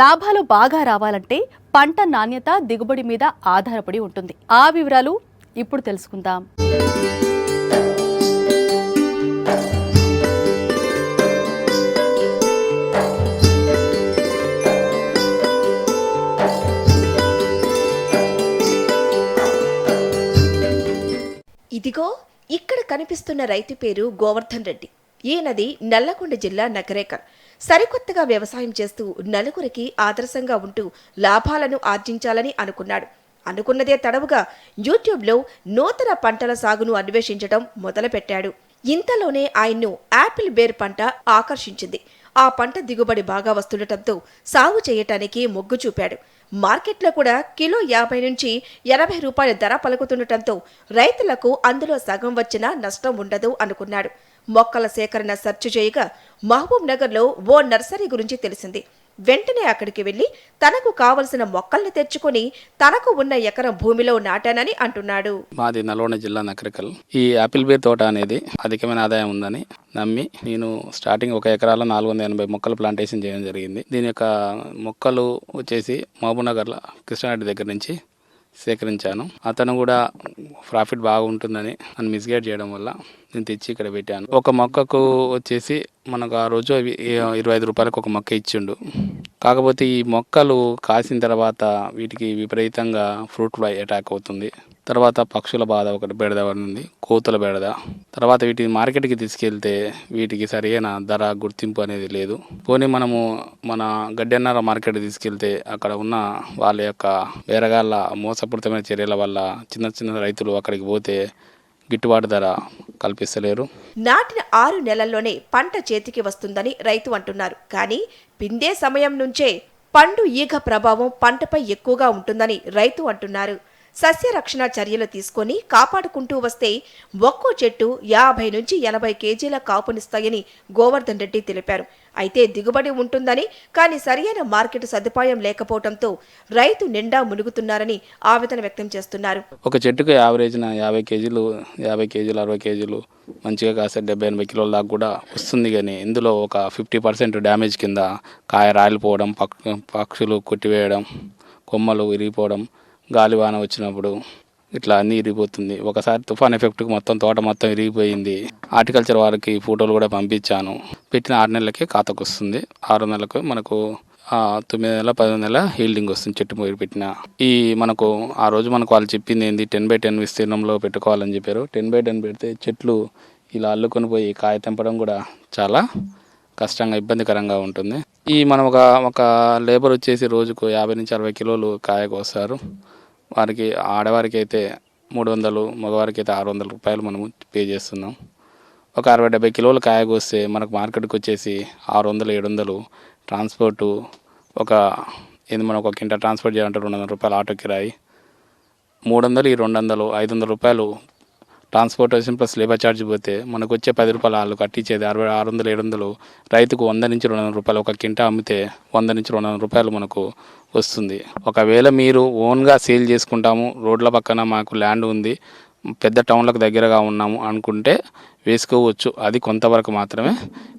లాభాలు బాగా రావాలంటే పంట నాణ్యత దిగుబడి మీద ఆధారపడి ఉంటుంది. ఆ వివరాలు ఇప్పుడు తెలుసుకుందాం. ఇదిగో ఇక్కడ కనిపిస్తున్న రైతు పేరు గోవర్ధన్ రెడ్డి. ఈ నది నల్లగొండ జిల్లా నగరేకల్ సరికొత్తగా వ్యవసాయం చేస్తూ నలుగురికి ఆదర్శంగా ఉంటూ లాభాలను ఆర్జించాలని అనుకున్నాడు. అనుకున్నదే తడవుగా యూట్యూబ్లో నూతన పంటల సాగును అన్వేషించడం మొదలుపెట్టాడు. ఇంతలోనే ఆయన్ను యాపిల్ బేర్ పంట ఆకర్షించింది. ఆ పంట దిగుబడి బాగా వస్తుండటంతో సాగు చేయటానికి మొగ్గు చూపాడు. మార్కెట్లో కూడా కిలో యాభై నుంచి ఎనభై రూపాయల ధర పలుకుతుండటంతో రైతులకు అందులో సగం వచ్చినా నష్టం ఉండదు అనుకున్నాడు. మొక్కల సేకరణ సెర్చ్ చేయగా మహబూబ్ నగర్లో ఓ నర్సరీ గురించి తెలిసింది. వెంటనే అక్కడికి వెళ్ళి తనకు కావలసిన మొక్కల్ని తెచ్చుకొని తనకు ఉన్న ఎకరం భూమిలో నాటానని అంటున్నాడు. మాది నల్గొండ జిల్లా నకరికల్. ఈ ఆపిల్ బేర్ తోట అనేది అధికమైన ఆదాయం ఉందని నమ్మి నేను స్టార్టింగ్ ఒక ఎకరాలో నాలుగు వందల ఎనభై మొక్కలు ప్లాంటేషన్ చేయడం జరిగింది. దీని యొక్క మొక్కలు వచ్చేసి మహబూబ్ నగర్లో కృష్ణారెడ్డి దగ్గర నుంచి సేకరించాను. అతను కూడా ప్రాఫిట్ బాగుంటుందని నన్ను మిస్గైడ్ చేయడం వల్ల నేను తెచ్చి ఇక్కడ పెట్టాను. ఒక మొక్కకు వచ్చేసి మనకు ఆ రోజు అవి ఇరవై ఐదు రూపాయలకు ఒక మొక్క ఇచ్చిండు. కాకపోతే ఈ మొక్కలు కాసిన తర్వాత వీటికి విపరీతంగా ఫ్రూట్ ఫ్లై అటాక్ అవుతుంది. తర్వాత పక్షుల బాధ ఒకటి బెడద ఉంది కోతుల బెడద. తర్వాత వీటిని మార్కెట్కి తీసుకెళ్తే వీటికి సరైన ధర గుర్తింపు అనేది లేదు. పోనీ మనము మన గడ్డన్నర మార్కెట్ తీసుకెళ్తే అక్కడ ఉన్న వాళ్ళ యొక్క వేరగాళ్ళ మోసపూరితమైన చర్యల వల్ల చిన్న చిన్న రైతులు అక్కడికి పోతే గిట్టుబాటు ధర కల్పిస్తలేరు. నాటిన ఆరు నెలల్లోనే పంట చేతికి వస్తుందని రైతు అంటున్నారు. కానీ పిండే సమయం నుంచే పండు ఈగ ప్రభావం పంటపై ఎక్కువగా ఉంటుందని రైతు అంటున్నారు. సస్య రక్షణ చర్యలు తీసుకొని కాపాడుకుంటూ వస్తే ఒక్కో చెట్టు యాభై నుంచి ఎనభై కేజీల కాపునిస్తాయని గోవర్ధన్ రెడ్డి తెలిపారు. అయితే దిగుబడి ఉంటుందని కానీ సరియైన మార్కెట్ సదుపాయం లేకపోవడంతో రైతు నిండా మునుగుతున్నారని ఆవేదన వ్యక్తం చేస్తున్నారు. ఒక చెట్టుకు యావరేజ్న యాభై కేజీలు యాభై కేజీలు అరవై కేజీలు మంచిగా కాసే డెబ్బై ఎనభై కిలోల దాకా కూడా వస్తుంది కానీ ఇందులో ఒక ఫిఫ్టీ పర్సెంట్ డ్యామేజ్ కింద కాయ రాలిపోవడం పక్ పక్షులు కొట్టివేయడం కొమ్మలు విరిగిపోవడం గాలివాన వచ్చినప్పుడు ఇట్లా అన్నీ ఇరిగిపోతుంది. ఒకసారి తుఫాన్ ఎఫెక్ట్కి మొత్తం తోట మొత్తం ఇరిగిపోయింది. హార్టికల్చర్ వారికి ఫోటోలు కూడా పంపించాను. పెట్టిన ఆరు నెలలకే ఖాతాకు వస్తుంది ఆరు నెలలకు మనకు తొమ్మిది నెలల పది నెలల హీల్డింగ్ వస్తుంది చెట్టు మొదలు పెట్టిన. ఈ మనకు ఆ రోజు మనకు వాళ్ళు చెప్పింది ఏంది? టెన్ బై టెన్ విస్తీర్ణంలో పెట్టుకోవాలని చెప్పారు. టెన్ బై టెన్ పెడితే చెట్లు ఇలా అల్లుకొని పోయి కాయ తెంపడం కూడా చాలా కష్టంగా ఇబ్బందికరంగా ఉంటుంది. ఈ మనం ఒక ఒక లేబర్ వచ్చేసి రోజుకు యాభై నుంచి అరవై కిలోలు కాయ కోస్తారు వారికి ఆడవారికి అయితే మూడు వందలు మగవారికి అయితే ఆరు వందల రూపాయలు మనము పే చేస్తున్నాం. ఒక అరవై డెబ్బై కిలోలు కాయ కోస్తే మనకు మార్కెట్కి వచ్చేసి ఆరు వందలు ఏడు వందలు. ట్రాన్స్పోర్టు ఒక ఏంది మనం ఒక కింట ట్రాన్స్పోర్ట్ చేయాలంటే రెండు వందల రూపాయలు ఆటో కిరాయి. మూడు వందలు ఈ రెండు వందలు ఐదు వందల రూపాయలు ట్రాన్స్పోర్టేషన్ ప్లస్ లేబర్ ఛార్జ్ పోతే మనకు వచ్చే పది రూపాయలు వాళ్ళు కట్టించేది అరవై ఆరు వందలు ఏడు వందలు రైతుకు వంద నుంచి రెండు వందల రూపాయలు ఒక కింటా అమ్మితే వంద నుంచి రెండు వందల రూపాయలు మనకు వస్తుంది. ఒకవేళ మీరు ఓన్గా సేల్ చేసుకుంటాము రోడ్ల పక్కన మాకు ల్యాండ్ ఉంది పెద్ద టౌన్లకు దగ్గరగా ఉన్నాము అనుకుంటే వేసుకోవచ్చు. అది కొంతవరకు మాత్రమే.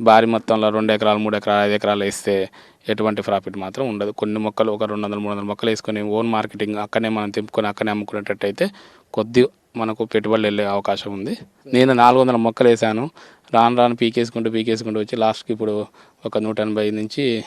భారీ మొత్తంలో రెండు ఎకరాలు మూడు ఎకరాలు ఐదు ఎకరాలు వేస్తే ఎటువంటి ప్రాఫిట్ మాత్రం ఉండదు. కొన్ని మొక్కలు ఒక రెండు వందలు మూడు వందల మొక్కలు వేసుకొని ఓన్ మార్కెటింగ్ అక్కడనే మనం తెంపుకొని అక్కడనే అమ్ముకునేటట్టయితే కొద్ది మనకు పెట్టుబడులు వెళ్ళే అవకాశం ఉంది. నేను నాలుగు వందల మొక్కలు వేసాను. రాను రాను పీకేసుకుంటూ పీకేసుకుంటూ వచ్చి లాస్ట్కి ఇప్పుడు ఒక నూట ఎనభై నుంచి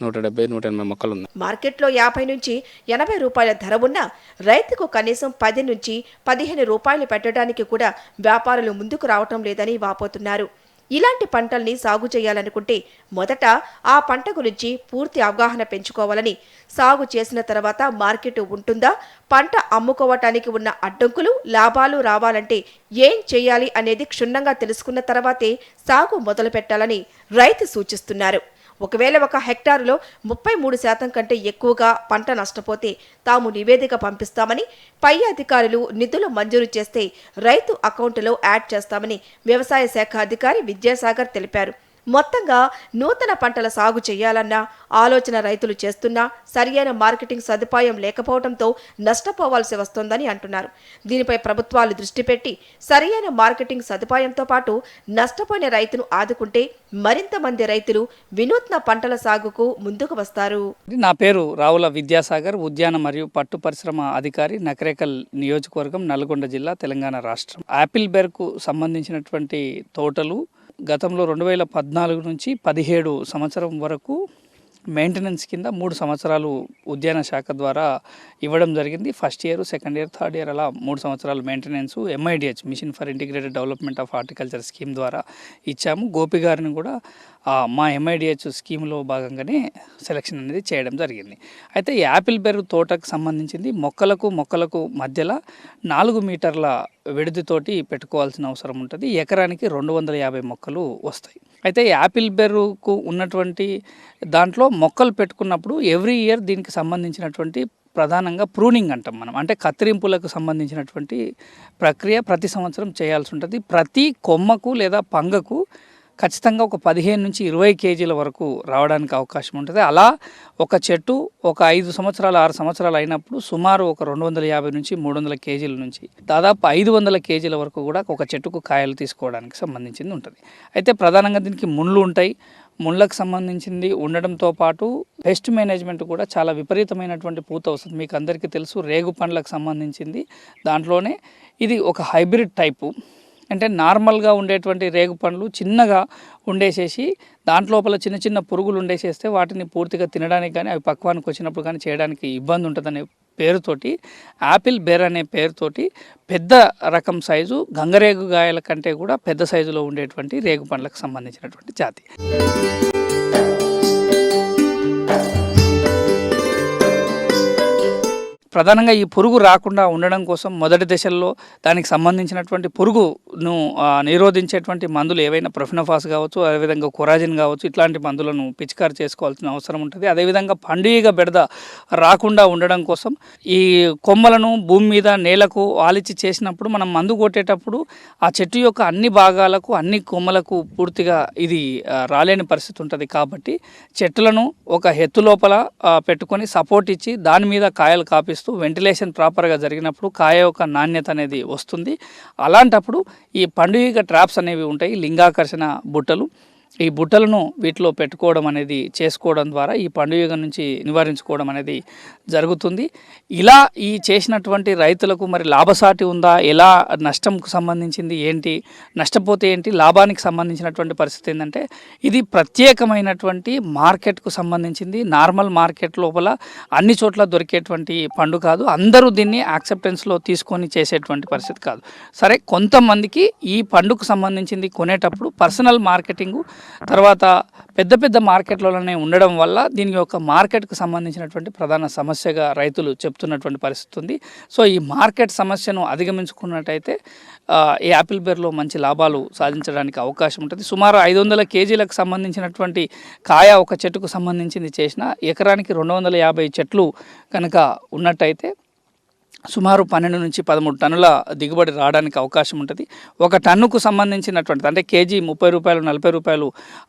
నూట డెబ్బై నూట ఎనభై మొక్కలు ఉన్నాయి మార్కెట్లో యాభై నుంచి ఎనభై రూపాయల ధర ఉన్న రైతుకు కనీసం పది నుంచి పదిహేను రూపాయలు పెట్టడానికి కూడా వ్యాపారులు ముందుకు రావటం లేదని వాపోతున్నారు. ఇలాంటి పంటల్ని సాగు చేయాలనుకుంటే మొదట ఆ పంట గురించి పూర్తి అవగాహన పెంచుకోవాలని సాగు చేసిన తర్వాత మార్కెట్ ఉంటుందా పంట అమ్ముకోవటానికి ఉన్న అడ్డంకులు లాభాలు రావాలంటే ఏం చేయాలి అనేది క్షుణ్ణంగా తెలుసుకున్న తర్వాతే సాగు మొదలు పెట్టాలని రైతు సూచిస్తున్నారు. ఒకవేళ ఒక హెక్టారులో ముప్పై మూడు శాతం కంటే ఎక్కువగా పంట నష్టపోతే తాము నివేదిక పంపిస్తామని పై అధికారులు నిధులు మంజూరు చేస్తే రైతు అకౌంటులో యాడ్ చేస్తామని వ్యవసాయ శాఖ అధికారి విద్యాసాగర్ తెలిపారు. మొత్తంగా నూతన పంటల సాగు చేయాలన్న ఆలోచన రైతులు చేస్తున్నా సరియైన మార్కెటింగ్ సదుపాయం లేకపోవడంతో నష్టపోవాల్సి వస్తోందని అంటున్నారు. దీనిపై ప్రభుత్వాలు దృష్టి పెట్టి సరియైన మార్కెటింగ్ సదుపాయంతో పాటు నష్టపోయిన రైతును ఆదుకుంటే మరింత మంది రైతులు వినూత్న పంటల సాగుకు ముందుకు వస్తారు. నా పేరు రావుల విద్యాసాగర్ ఉద్యాన మరియు పట్టు పరిశ్రమ అధికారి నకరేకల్ నియోజకవర్గం నల్గొండ జిల్లా తెలంగాణ రాష్ట్రం. ఆపిల్ బెర్కు సంబంధించినటువంటి తోటలు గతంలో రెండు వేల పద్నాలుగు నుంచి పదిహేడు సంవత్సరం వరకు మెయింటెనెన్స్ కింద మూడు సంవత్సరాలు ఉద్యాన శాఖ ద్వారా ఇవ్వడం జరిగింది. First year second year third year అలా మూడు సంవత్సరాలు maintenance MIDH mission for integrated development of horticulture scheme ద్వారా ఇచ్చాము. గోపి గారిని కూడా మా ఎంఐడిహెచ్ స్కీమ్లో భాగంగానే సెలక్షన్ అనేది చేయడం జరిగింది. అయితే ఈ యాపిల్ బెర్రీ తోటకు సంబంధించింది మొక్కలకు మొక్కలకు మధ్యలో నాలుగు మీటర్ల విడిదితోటి పెట్టుకోవాల్సిన అవసరం ఉంటుంది. ఎకరానికి రెండు వందల యాభై మొక్కలు వస్తాయి. అయితే యాపిల్ బెర్రుకు ఉన్నటువంటి దాంట్లో మొక్కలు పెట్టుకున్నప్పుడు ఎవ్రీ ఇయర్ దీనికి సంబంధించినటువంటి ప్రధానంగా ప్రూనింగ్ అంటాం మనం. అంటే కత్తిరింపులకు సంబంధించినటువంటి ప్రక్రియ ప్రతి సంవత్సరం చేయాల్సి ఉంటుంది. ప్రతి కొమ్మకు లేదా పంగకు ఖచ్చితంగా ఒక పదిహేను నుంచి ఇరవై కేజీల వరకు రావడానికి అవకాశం ఉంటుంది. అలా ఒక చెట్టు ఒక ఐదు సంవత్సరాలు ఆరు సంవత్సరాలు అయినప్పుడు సుమారు ఒక రెండు వందల యాభై నుంచి మూడు వందల కేజీల నుంచి దాదాపు ఐదు వందల కేజీల వరకు కూడా ఒక చెట్టుకు కాయలు తీసుకోవడానికి సంబంధించింది ఉంటుంది. అయితే ప్రధానంగా దీనికి ముళ్ళు ఉంటాయి. ముళ్ళకు సంబంధించింది ఉండడంతో పాటు పెస్ట్ మేనేజ్మెంట్ కూడా చాలా విపరీతమైనటువంటి పూత వస్తుంది. మీకు అందరికీ తెలుసు రేగు పండ్లకు సంబంధించింది. దాంట్లోనే ఇది ఒక హైబ్రిడ్ టైపు. అంటే నార్మల్గా ఉండేటువంటి రేగు పండ్లు చిన్నగా ఉండేసేసి దాంట్లోపల చిన్న చిన్న పురుగులు ఉండేసేస్తే వాటిని పూర్తిగా తినడానికి కానీ అవి పక్వానికి వచ్చినప్పుడు కానీ చేయడానికి ఇబ్బంది ఉంటుందనే పేరుతోటి యాపిల్ బేర్ అనే పేరుతోటి పెద్ద రకం సైజు గంగరేగు గాయల కంటే కూడా పెద్ద సైజులో ఉండేటువంటి రేగు పండ్లకు సంబంధించినటువంటి జాతి. ప్రధానంగా ఈ పురుగు రాకుండా ఉండడం కోసం మొదటి దశల్లో దానికి సంబంధించినటువంటి పురుగును నిరోధించేటువంటి మందులు ఏవైనా ప్రొఫినోఫాస్ కావచ్చు అదేవిధంగా కొరాజిన్ కావచ్చు ఇట్లాంటి మందులను పిచికారి చేసుకోవాల్సిన అవసరం ఉంటుంది. అదేవిధంగా పండుగ బెడద రాకుండా ఉండడం కోసం ఈ కొమ్మలను భూమి మీద నేలకు ఆలిచి చేసినప్పుడు మనం మందు కొట్టేటప్పుడు ఆ చెట్టు యొక్క అన్ని భాగాలకు అన్ని కొమ్మలకు పూర్తిగా ఇది రాలేని పరిస్థితి ఉంటుంది. కాబట్టి చెట్లను ఒక ఎత్తు లోపల పెట్టుకొని సపోర్ట్ ఇచ్చి దాని మీద కాయలు కాపిస్తూ వెంటిలేషన్ ప్రాపర్గా జరిగినప్పుడు కాయ యొక్క నాణ్యత అనేది వస్తుంది. అలాంటప్పుడు ఈ పండుగ ట్రాప్స్ అనేవి ఉంటాయి లింగాకర్షణ బుట్టలు. ఈ బుట్టలను వీటిలో పెట్టుకోవడం అనేది చేసుకోవడం ద్వారా ఈ పండుగ నుంచి నివారించుకోవడం అనేది జరుగుతుంది. ఇలా ఈ చేసినటువంటి రైతులకు మరి లాభసాటి ఉందా? ఎలా నష్టంకు సంబంధించింది ఏంటి? నష్టపోతే ఏంటి? లాభానికి సంబంధించినటువంటి పరిస్థితి ఏంటంటే ఇది ప్రత్యేకమైనటువంటి మార్కెట్కు సంబంధించింది. నార్మల్ మార్కెట్ లోపల అన్ని చోట్ల దొరికేటువంటి పండు కాదు. అందరూ దీన్ని యాక్సెప్టెన్స్లో తీసుకొని చేసేటువంటి పరిస్థితి కాదు. సరే కొంతమందికి ఈ పండుకు సంబంధించింది కొనేటప్పుడు పర్సనల్ మార్కెటింగ్ తర్వాత పెద్ద పెద్ద మార్కెట్లలోనే ఉండడం వల్ల దీని యొక్క మార్కెట్కు సంబంధించినటువంటి ప్రధాన సమస్యగా రైతులు చెప్తున్నటువంటి పరిస్థితి ఉంది. సో ఈ మార్కెట్ సమస్యను అధిగమించుకున్నట్టయితే ఈ యాపిల్ బెర్లో మంచి లాభాలు సాధించడానికి అవకాశం ఉంటుంది. సుమారు ఐదు వందల కేజీలకు సంబంధించినటువంటి కాయ ఒక చెట్టుకు సంబంధించింది చేసిన ఎకరానికి రెండు వందల యాభై చెట్లు కనుక ఉన్నట్టయితే సుమారు పన్నెండు నుంచి పదమూడు టన్నుల దిగుబడి రావడానికి అవకాశం ఉంటుంది. ఒక టన్నుకు సంబంధించినటువంటి అంటే కేజీ ముప్పై రూపాయలు నలభై రూపాయలు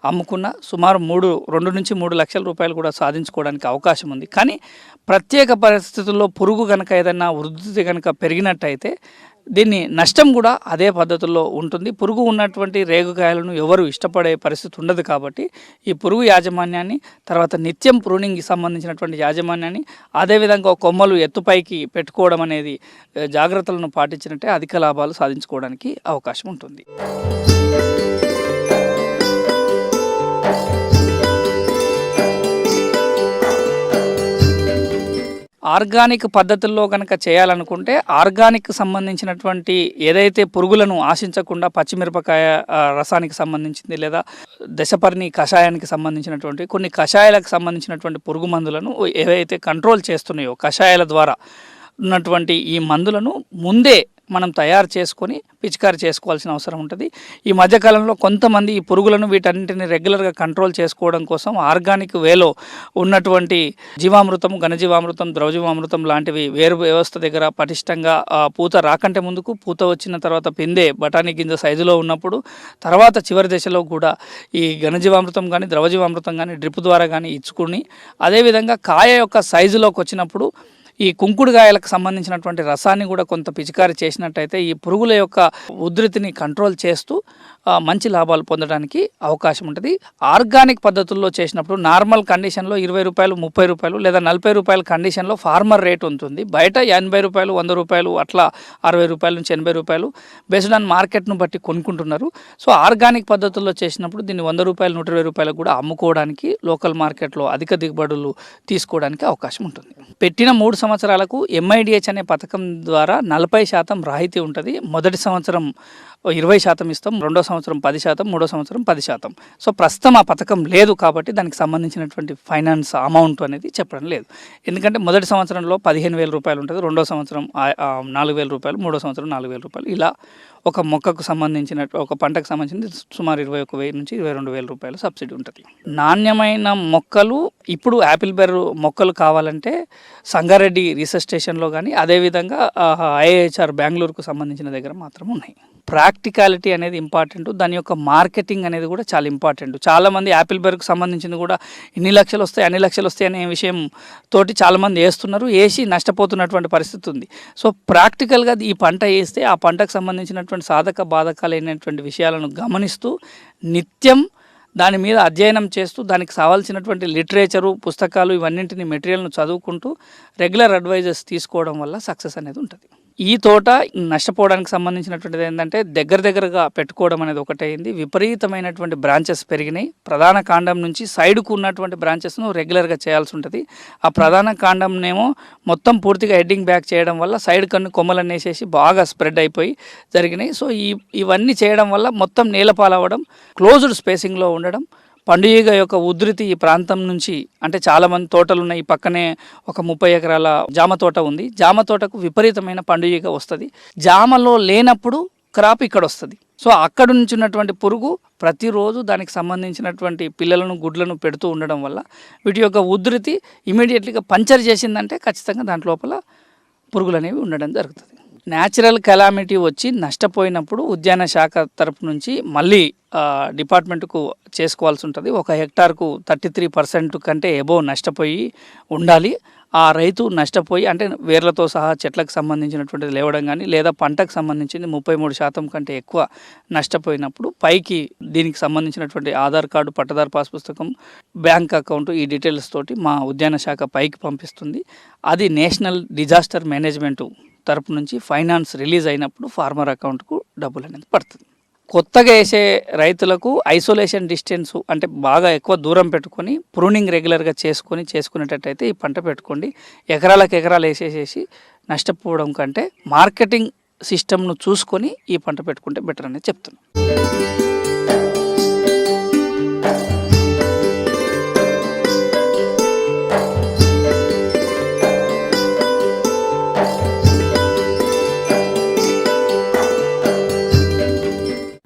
అమ్ముకున్న సుమారు మూడు రెండు నుంచి మూడు లక్షల రూపాయలు కూడా సాధించుకోవడానికి అవకాశం ఉంది. కానీ ప్రత్యేక పరిస్థితుల్లో పురుగు కనుక ఏదైనా వృద్ధి కనుక పెరిగినట్టయితే దీన్ని నష్టం కూడా అదే పద్ధతుల్లో ఉంటుంది. పురుగు ఉన్నటువంటి రేగుకాయలను ఎవరు ఇష్టపడే పరిస్థితి ఉండదు కాబట్టి ఈ పురుగు యాజమాన్యాన్ని తర్వాత నిత్యం ప్రూనింగ్కి సంబంధించినటువంటి యాజమాన్యాన్ని అదేవిధంగా కొమ్మలు ఎత్తుపైకి పెట్టుకోవడం అనేది జాగ్రత్తలను పాటించినట్టే అధిక లాభాలు సాధించుకోవడానికి అవకాశం ఉంటుంది. ఆర్గానిక్ పద్ధతుల్లో కనుక చేయాలనుకుంటే ఆర్గానిక్ సంబంధించినటువంటి ఏదైతే పురుగులను ఆశించకుండా పచ్చిమిరపకాయ రసానికి సంబంధించింది లేదా దశపర్ణి కషాయానికి సంబంధించినటువంటి కొన్ని కషాయాలకు సంబంధించినటువంటి పురుగు మందులను ఏవైతే కంట్రోల్ చేస్తున్నాయో కషాయాల ద్వారా ఉన్నటువంటి ఈ మందులను ముందే మనం తయారు చేసుకొని పిచికారి చేసుకోవాల్సిన అవసరం ఉంటుంది. ఈ మధ్యకాలంలో కొంతమంది ఈ పురుగులను వీటన్నింటిని రెగ్యులర్గా కంట్రోల్ చేసుకోవడం కోసం ఆర్గానిక్ వేలో ఉన్నటువంటి జీవామృతం ఘనజీవామృతం ద్రవజీవామృతం లాంటివి వేరు వ్యవస్థ దగ్గర పటిష్టంగా పూత రాకంటే ముందుకు పూత వచ్చిన తర్వాత పిందే బఠానీ గింజ సైజులో ఉన్నప్పుడు తర్వాత చివరి దశలో కూడా ఈ ఘనజీవామృతం కానీ ద్రవజీవామృతం కానీ డ్రిప్ ద్వారా కానీ ఇచ్చుకుని అదేవిధంగా కాయ యొక్క సైజులోకి వచ్చినప్పుడు ఈ కుంకుడుగాయలకు సంబంధించినటువంటి రసాన్ని కూడా కొంత పిచికారి చేసినట్టయితే ఈ పురుగుల యొక్క ఉధృతిని కంట్రోల్ చేస్తూ మంచి లాభాలు పొందడానికి అవకాశం ఉంటుంది. ఆర్గానిక్ పద్ధతుల్లో చేసినప్పుడు నార్మల్ కండిషన్లో ఇరవై రూపాయలు ముప్పై రూపాయలు లేదా నలభై రూపాయల కండిషన్లో ఫార్మర్ రేట్ ఉంటుంది. బయట ఎనభై రూపాయలు వంద రూపాయలు అట్లా అరవై రూపాయల నుంచి ఎనభై రూపాయలు బేస్డ్ ఆన్ మార్కెట్ను బట్టి కొనుక్కుంటున్నారు. సో ఆర్గానిక్ పద్ధతుల్లో చేసినప్పుడు దీన్ని వంద రూపాయలు నూట ఇరవై రూపాయలకు కూడా అమ్ముకోవడానికి లోకల్ మార్కెట్లో అధిక దిగుబడులు తీసుకోవడానికి అవకాశం ఉంటుంది. పెట్టిన మూడు సంవత్సరాలకు ఎంఐడిహెచ్ అనే పథకం ద్వారా నలభై శాతం రాయితీ ఉంటుంది. మొదటి సంవత్సరం ఇరవై శాతం ఇస్తాం రెండో సంవత్సరం పది శాతం మూడో సంవత్సరం పది శాతం. సో ప్రస్తుతం ఆ పథకం లేదు కాబట్టి దానికి సంబంధించినటువంటి ఫైనాన్స్ అమౌంట్ అనేది చెప్పడం లేదు. ఎందుకంటే మొదటి సంవత్సరంలో పదిహేను వేల రూపాయలు ఉంటుంది రెండో సంవత్సరం నాలుగు వేల రూపాయలు మూడో సంవత్సరం నాలుగు వేల రూపాయలు. ఇలా ఒక మొక్కకు సంబంధించిన ఒక పంటకు సంబంధించిన సుమారు ఇరవై ఒక వెయ్యి నుంచి ఇరవై రెండు వేల రూపాయలు సబ్సిడీ ఉంటుంది. నాణ్యమైన మొక్కలు ఇప్పుడు యాపిల్ బెర్ మొక్కలు కావాలంటే సంగారెడ్డి రీసెర్చ్ స్టేషన్లో కానీ అదేవిధంగా ఐఏహెచ్ఆర్ బెంగళూరుకు సంబంధించిన దగ్గర మాత్రం ఉన్నాయి. ప్రాక్టికాలిటీ అనేది ఇంపార్టెంట్. దాని యొక్క మార్కెటింగ్ అనేది కూడా చాలా ఇంపార్టెంట్. చాలామంది యాపిల్ బెర్కు సంబంధించింది కూడా ఇన్ని లక్షలు వస్తాయి అన్ని లక్షలు వస్తాయి అనే విషయం తోటి చాలామంది వేస్తున్నారు. వేసి నష్టపోతున్నటువంటి పరిస్థితి ఉంది. సో ప్రాక్టికల్గా ఈ పంట వేస్తే ఆ పంటకు సంబంధించినటువంటి సాధక బాధకాలైనటువంటి విషయాలను గమనిస్తూ నిత్యం దాని మీద అధ్యయనం చేస్తూ దానికి కావాల్సినటువంటి లిటరేచరు పుస్తకాలు ఇవన్నింటిని మెటీరియల్ను చదువుకుంటూ రెగ్యులర్ అడ్వైజర్స్ తీసుకోవడం వల్ల సక్సెస్ అనేది ఉంటుంది. ఈ తోట నష్టపోవడానికి సంబంధించినటువంటిది ఏంటంటే దగ్గర దగ్గరగా పెట్టుకోవడం అనేది ఒకటైంది. విపరీతమైనటువంటి బ్రాంచెస్ పెరిగినాయి. ప్రధాన కాండం నుంచి సైడ్కు ఉన్నటువంటి బ్రాంచెస్ను రెగ్యులర్గా చేయాల్సి ఉంటుంది. ఆ ప్రధాన కాండంనేమో మొత్తం పూర్తిగా హెడ్డింగ్ బ్యాక్ చేయడం వల్ల సైడ్ కన్ను కొమ్మలన్నీ వేసేసి బాగా స్ప్రెడ్ అయిపోయి జరిగినాయి. సో ఈ ఇవన్నీ చేయడం వల్ల మొత్తం నేలపాలవ్వడం క్లోజ్డ్ స్పేసింగ్లో ఉండడం పండుగ యొక్క ఉధృతి ఈ ప్రాంతం నుంచి అంటే చాలా మంది తోటలు ఉన్నాయి. ఈ పక్కనే ఒక ముప్పై ఎకరాల జామ తోట ఉంది. జామ తోటకు విపరీతమైన పండుగ వస్తుంది. జామలో లేనప్పుడు క్రాప్ ఇక్కడ వస్తుంది. సో అక్కడ నుంచి ఉన్నటువంటి పురుగు ప్రతిరోజు దానికి సంబంధించినటువంటి పిల్లలను గుడ్లను పెడుతూ ఉండడం వల్ల వీటి యొక్క ఉధృతి ఇమీడియట్లీగా పంచర్ చేసిందంటే ఖచ్చితంగా దాంట్ లోపల పురుగులు అనేవి ఉండడం జరుగుతుంది. న్యాచురల్ కెలామిటీ వచ్చి నష్టపోయినప్పుడు ఉద్యాన శాఖ తరపు నుంచి మళ్ళీ డిపార్ట్మెంట్కు చేసుకోవాల్సి ఉంటుంది. ఒక హెక్టార్కు థర్టీ త్రీ పర్సెంట్ కంటే ఎబోవ్ నష్టపోయి ఉండాలి. ఆ రైతు నష్టపోయి అంటే వేర్లతో సహా చెట్లకు సంబంధించినటువంటిది లేవడం కానీ లేదా పంటకు సంబంధించింది ముప్పై మూడు శాతం కంటే ఎక్కువ నష్టపోయినప్పుడు పైకి దీనికి సంబంధించినటువంటి ఆధార్ కార్డు పట్టదారు పాస్ పుస్తకం బ్యాంక్ అకౌంట్ ఈ డీటెయిల్స్ తోటి మా ఉద్యాన శాఖ పైకి పంపిస్తుంది. అది నేషనల్ డిజాస్టర్ మేనేజ్మెంటు తరపు నుంచి ఫైనాన్స్ రిలీజ్ అయినప్పుడు ఫార్మర్ అకౌంట్కు డబ్బులు అనేది పడుతుంది. కొత్తగా వేసే రైతులకు ఐసోలేషన్ డిస్టెన్స్ అంటే బాగా ఎక్కువ దూరం పెట్టుకొని ప్రూనింగ్ రెగ్యులర్గా చేసుకొని చేసుకునేటట్టయితే ఈ పంట పెట్టుకోండి. ఎకరాలకు ఎకరాలు వేసేసేసి నష్టపోవడం కంటే మార్కెటింగ్ సిస్టమ్ను చూసుకొని ఈ పంట పెట్టుకుంటే బెటర్ అనేది చెప్తున్నాను.